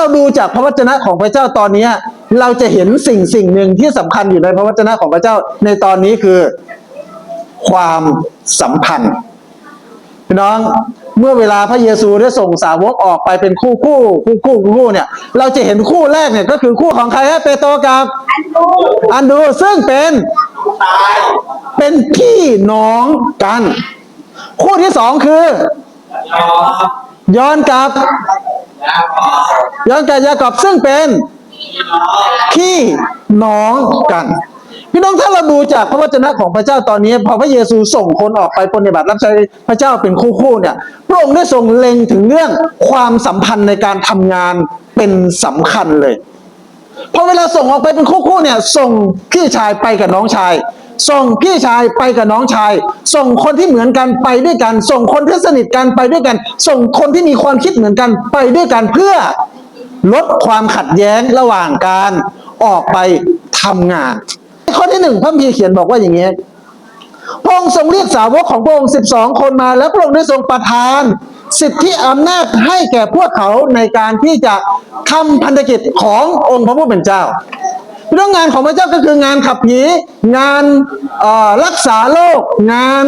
เราดูจากพระวจนะของพระเจ้าตอนนี้ เราจะเห็นสิ่งสิ่งหนึ่งที่สำคัญอยู่ในพระวจนะของพระเจ้าในตอนนี้คือความสัมพันธ์พี่น้องเมื่อเวลาพระเยซูได้ส่งสาวกออกไปเป็นคู่คู่คู่คู่คู่คู่เนี่ย เราจะเห็นคู่แรกเนี่ยก็คือคู่ของใครฮะเปโตรกับอันดูอันดูซึ่งเป็นเป็นพี่น้องกัน คู่ที่สองคือย้อนกับ ย้อนกับยากอบซึ่งเป็นพี่น้องกัน พี่น้องถ้าเราดูจากพระวจนะของพระเจ้าตอนนี้ พอพระเยซูส่งคนออกไปปฏิบัติรับใช้พระเจ้าเป็นคู่คู่ๆเนี่ยพระองค์ได้ทรงเล็งถึงเรื่องความสัมพันธ์ในการทำงานเป็นสำคัญเลยพอเวลาส่งออกไปเป็นคู่ๆเนี่ย ส่งพี่ชายไปกับน้องชาย ส่งพี่ชายไปกับน้องชาย ส่งคนที่เหมือนกันไปด้วยกัน ส่งคนที่สนิทกันไปด้วยกัน ส่งคนที่มีความคิดเหมือนกันไปด้วยกันเพื่อลดความขัดแย้งระหว่างการออกไปทำงาน ข้อที่หนึ่งพระมพีเขียนบอกว่าอย่างนี้พระองค์ทรงเรียกสาวกของพระองค์สิบสองคนมา แล้วพระองค์ได้ทรงประทาน สิทธิอำนาจให้แก่พวกเขาในการที่จะทำพันธกิจขององค์พระผู้เป็นเจ้า เรื่องงานของพระเจ้าก็คืองานขับผี งานรักษาโรคงาน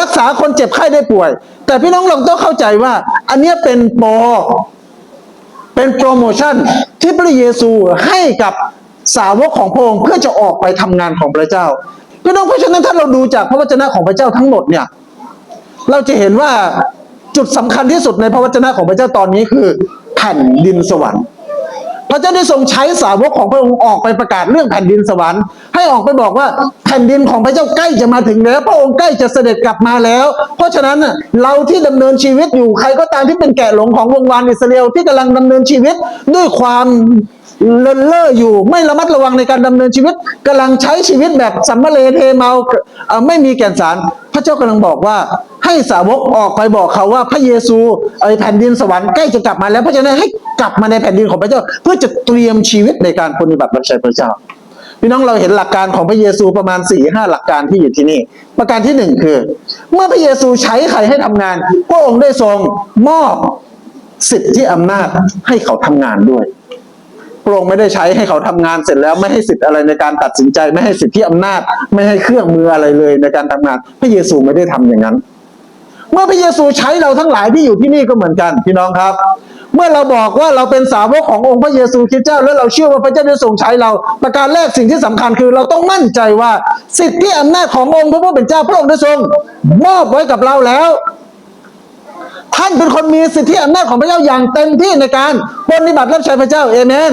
รักษาคนเจ็บไข้ได้ป่วย แต่พี่น้องเราต้องเข้าใจว่า อันนี้เป็นโปรเป็นโปรโมชั่นที่พระเยซูให้กับสาวกของพระองค์เพื่อจะออกไปทำงานของพระเจ้าพี่น้องเพราะฉะนั้นถ้าเราดูจากพระวจนะของพระเจ้าทั้งหมดเนี่ย เราจะเห็นว่าจุดสำคัญที่สุดในพระวจนะของพระเจ้าตอนนี้คือแผ่นดินสวรรค์ พระเจ้าได้ทรงใช้สาวกของพระองค์ออกไปประกาศเรื่องแผ่นดินสวรรค์ ให้ออกไปบอกว่าแผ่นดินของพระเจ้าใกล้จะมาถึงแล้ว พระองค์ใกล้จะเสด็จกลับมาแล้ว เพราะฉะนั้นเราที่ดำเนินชีวิตอยู่ใครก็ตามที่เป็นแกะหลงของวงวานอิสราเอลที่กำลังดำเนินชีวิตด้วยความ เลินเล่ออยู่ไม่ระมัดระวังในการดำเนินชีวิตกำลังใช้ชีวิตแบบสัมมาเลเทเมาไม่มีแก่นสาร พระเจ้ากำลังบอกว่า ให้สาวกออกไปบอกเขาว่าพระเยซูไอแผ่นดินสวรรค์ใกล้จะกลับมาแล้วเพราะฉะนั้นให้กลับมาในแผ่นดินของพระเจ้า เพื่อจะเตรียมชีวิตในการปฏิบัติรับใช้พระเจ้าพี่น้องเราเห็นหลักการของพระเยซูประมาณ4ี่ห้าหลักการที่อยู่ที่นี่ ประการที่หนึ่งคือ เมื่อพระเยซูใช้ใครให้ทำงานพระองค์ได้ทรงมอบสิทธิอำนาจให้เขาทำงานด้วย พระองค์ไม่ได้ใช้ให้เขาทำงานเสร็จแล้วไม่ให้สิทธิ์อะไรในการตัดสินใจ ไม่ให้สิทธิอำนาจ ไม่ให้เครื่องมืออะไรเลยในการทำงาน พระเยซูไม่ได้ทำอย่างนั้น เมื่อพระเยซูใช้เราทั้งหลายที่อยู่ที่นี่ก็เหมือนกัน พี่น้องครับ เมื่อเราบอกว่าเราเป็นสาวกขององค์พระเยซูคริสต์เจ้า แล้วเราเชื่อว่าพระเจ้าได้ทรงใช้เรา ประการแรกสิ่งที่สำคัญคือเราต้องมั่นใจว่าสิทธิอำนาจขององค์พระผู้เป็นเจ้าพระองค์ได้ทรงมอบไว้กับเราแล้ว ท่านเป็นคนมีสิทธิอำนาจของพระเจ้าอย่างเต็มที่ในการปฏิบัติรับใช้พระเจ้าเอเมน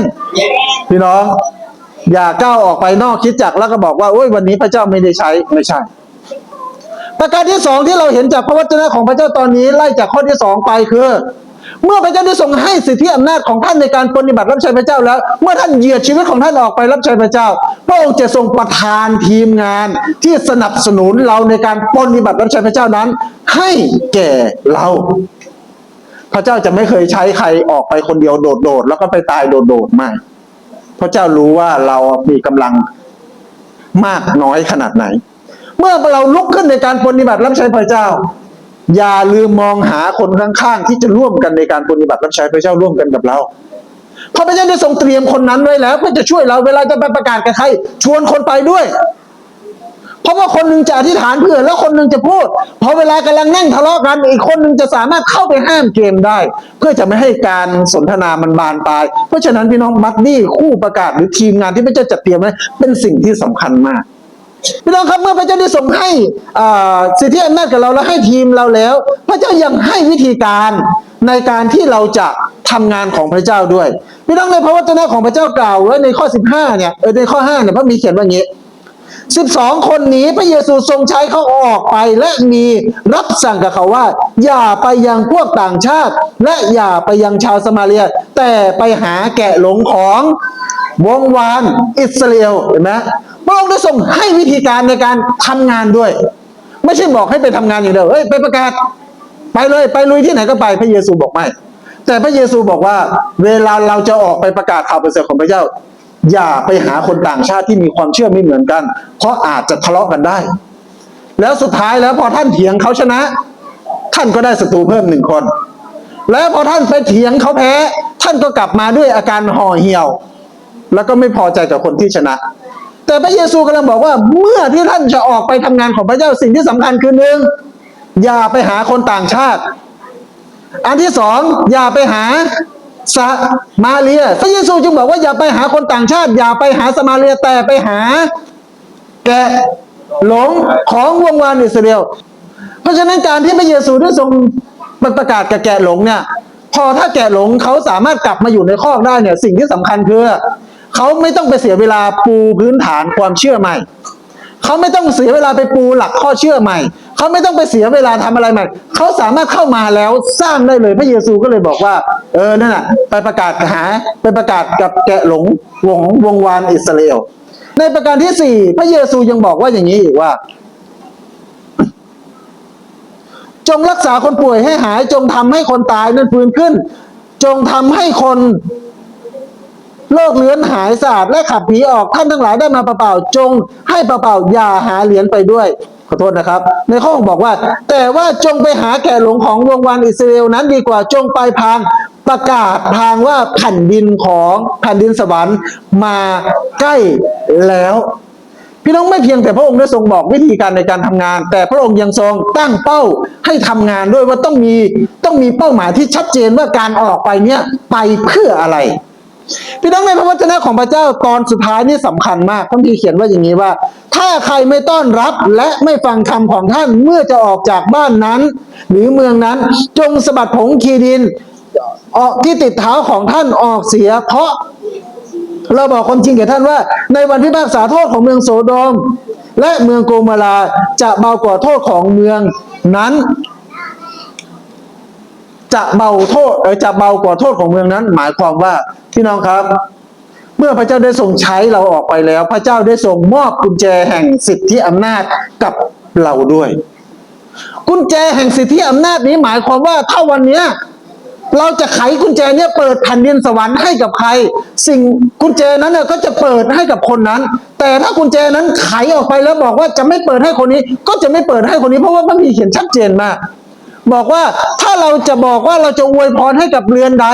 พี่น้อง อย่าก้าวออกไปนอกคิดจักแล้วก็บอกว่าโอ้ยวันนี้พระเจ้าไม่ได้ใช้ไม่ใช่ ประการที่สองที่เราเห็นจากพระวจนะของพระเจ้าตอนนี้ไล่จากข้อที่สองไปคือ เมื่อพระเจ้าได้ทรงให้สิทธิอำนาจของท่านในการปฏิบัติรับใช้พระเจ้าแล้ว เมื่อท่านเหยียดชีวิตของท่านออกไปรับใช้พระเจ้า พระองค์จะทรงประทานทีมงานที่สนับสนุนเราในการปฏิบัติรับใช้พระเจ้านั้น ให้แก่เรา พระเจ้าจะไม่เคยใช้ใครออกไปคนเดียวโดดๆแล้วก็ไปตายโดดๆไม่พระเจ้ารู้ว่าเรามีกำลังมากน้อยขนาดไหน เมื่อเราลุกขึ้นในการปฏิบัติรับใช้พระเจ้า อย่าลืมมองหาคนข้างๆที่จะร่วมกันในการปฏิบัติรับใช้พระเจ้าร่วมกันกับเราเพราะพระเจ้าได้ทรงเตรียมคนนั้นไว้แล้วเพื่อจะช่วยเราเวลาจะไปประกาศกับใครชวนคนไปด้วย เพราะว่าคนหนึ่งจะอธิษฐานเพื่อแล้วคนหนึ่งจะพูดพอเวลากำลังนั่งทะเลาะกันอีกคนหนึ่งจะสามารถเข้าไปห้ามเกมได้ เพื่อจะไม่ให้การสนทนามันบานปลาย เพราะฉะนั้นพี่น้องบัดดี้คู่ประกาศหรือทีมงานที่พระเจ้าจัดเตรียมไว้เป็นสิ่งที่สำคัญมาก พี่น้องครับเมื่อพระเจ้าได้ทรงให้สิทธิอำนาจกับเราแล้วให้ทีมเราแล้ว พระเจ้ายังให้วิธีการในการที่เราจะทำงานของพระเจ้าด้วยพี่น้องในพระวจนะของพระเจ้ากล่าวไว้ในข้อ 15เนี่ยเออในข้อ5เนี่ยพระมีเขียนว่าอย่างนี้สิบสองคนนี้พระเยซูทรงใช้เขาออกไปและมีรับสั่งกับเขาว่า อย่าไปยังพวกต่างชาติ และอย่าไปยังชาวสมาเรีย แต่ไปหาแกะหลงของวงวานอิสราเอลเห็นไหม ระองค์ได้ทรงให้วิธีการในการทำงานด้วย ไม่ใช่บอกให้ไปทำงานอย่างเดียวเฮ้ยไปประกาศ ไปเลยไปลุยที่ไหนก็ไปพระเยซูบอกไม่ แต่พระเยซูบอกว่า เวลาเราจะออกไปประกาศข่าวประเสริฐของพระเจ้า อย่าไปหาคนต่างชาติที่มีความเชื่อไม่เหมือนกัน เพราะอาจจะทะเลาะกันได้ แล้วสุดท้ายแล้วพอท่านเถียงเขาชนะ ท่านก็ได้ศัตรูเพิ่มหนึ่งคน แล้วพอท่านไปเถียงเขาแพ้ ท่านท่านก็กลับมาด้วยอาการห่อเหี่ยว แล้วก็ไม่พอใจกับคนที่ชนะ แต่พระเยซูกำลังบอกว่า เมื่อที่ท่านจะออกไปทำงานของพระเจ้าสิ่งที่สำคัญคือหนึ่งอย่าไปหาคนต่างชาติ อันที่สองอย่าไปหาสมาเรีย พระเยซูจึงบอกว่าอย่าไปหาคนต่างชาติ อย่าไปหาสมาเรียแต่ไปหา แกะหลงของวงวานอิสราเอลเพราะฉะนั้นการที่พระเยซูได้ทรงประกาศกับแกะหลงเนี่ย พอถ้าแกะหลงเขาสามารถกลับมาอยู่ในคอกได้เนี่ย สิ่งที่สำคัญคือ เขาไม่ต้องไปเสียเวลาปูพื้นฐานความเชื่อใหม่ เขาไม่ต้องเสียเวลาไปปูหลักข้อเชื่อใหม่ เขาไม่ต้องไปเสียเวลาทำอะไรใหม่ เขาสามารถเข้ามาแล้วสร้างได้เลย พระเยซูก็เลยบอกว่า เออนั่นน่ะ ไปประกาศหาไปประกาศกับแกะหลงวงวงวานอิสราเอลในประการที่สี่พระเยซูยังบอกว่าอย่างนี้อีกว่า จงรักษาคนป่วยให้หาย จงทำให้คนตายนั้นฟื้นขึ้น จงทำให้คน โรคเลื้อนหายสะอาดและขับผีออกท่านทั้งหลายได้มาเปล่าๆจง ให้เปล่าๆอย่าหาเหรียญไปด้วยขอโทษนะครับ ในข้อบอกว่า แต่ว่าจงไปหาแก่หลงของวงวานอิสราเอลนั้นดีกว่าจงไปพางประกาศทางว่าแผ่นดินของแผ่นดินสวรรค์มาใกล้แล้ว พี่น้องไม่เพียงแต่พระองค์ได้ทรงบอกวิธีการในการทำงาน แต่พระองค์ยังทรงตั้งเป้าให้ทำงานด้วยว่าต้องมีต้องมีเป้าหมายที่ชัดเจนว่าการออกไปเนี่ยไปเพื่ออะไร พี่น้องในพระวจนะของพระเจ้าตอนสุดท้ายนี่สำคัญมากพระพีร์เขียนว่าอย่างนี้ว่า ถ้าใครไม่ต้อนรับและไม่ฟังคำของท่านเมื่อจะออกจากบ้านนั้น หรือเมืองนั้น จงสะบัดผงคีดินออกที่ติดเท้าของท่านออกเสีย เพราะเราบอกความจริงแก่ท่านว่า ในวันพิพากษาโทษของเมืองโสโดม และเมืองโกโมราจะเบากว่าโทษของเมืองนั้น จะเบาโทษเออจะเบากว่าโทษของเมืองนั้น หมายความว่าพี่น้องครับ เมื่อพระเจ้าได้ทรงใช้เราออกไปแล้ว พระเจ้าได้ทรงมอบกุญแจแห่งสิทธิอำนาจกับเราด้วย กุญแจแห่งสิทธิอำนาจนี้หมายความว่าถ้าวันเนี้ยเราจะไขกุญแจเนี่ยเปิดแผ่นดินสวรรค์ให้กับใคร สิ่งกุญแจนั้นเนี่ยก็จะเปิดให้กับคนนั้น แต่ถ้ากุญแจนั้นไขออกไปแล้วบอกว่าจะไม่เปิดให้คนนี้ ก็จะไม่เปิดให้คนนี้เพราะว่ามันมีเขียนชัดเจนมาก บอกว่าถ้าเราจะบอกว่าเราจะอวยพรให้กับเรือนใด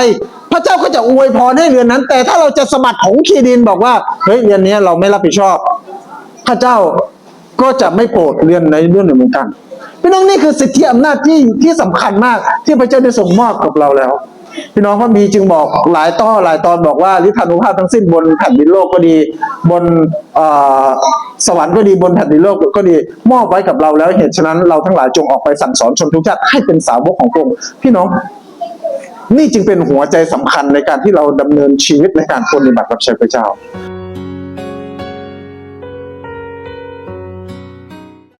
พระเจ้าก็จะอวยพรให้เรือนนั้น แต่ถ้าเราจะสะบัดของคีดินบอกว่าเฮ้ยเรือนนี้เราไม่รับผิดชอบ พระเจ้าก็จะไม่โปรดเรือนในเรื่องหนึ่งเหมือนกันพี่น้องนี่คือสิทธิอำนาจที่ที่สำคัญมากที่พระเจ้าได้ทรงมอบกับเราแล้ว พี่น้องพระมีจึงบอกหลายต้อหลายตอนบอกว่าลิทานุภาพทั้งสิ้นบนแผ่นดินโลกก็ดี บนเอ่อ สวรรค์ก็ดีบนแผ่นดินโลกก็ดีมอบไว้กับเราแล้วเหตุฉะนั้นเราทั้งหลายจงออกไปสั่งสอนชนทุกชาติให้เป็นสาวกของพระองค์พี่น้อง นี่จึงเป็นหัวใจสำคัญในการที่เราดำเนินชีวิตในการปฏิบัติรับใช้พระเจ้า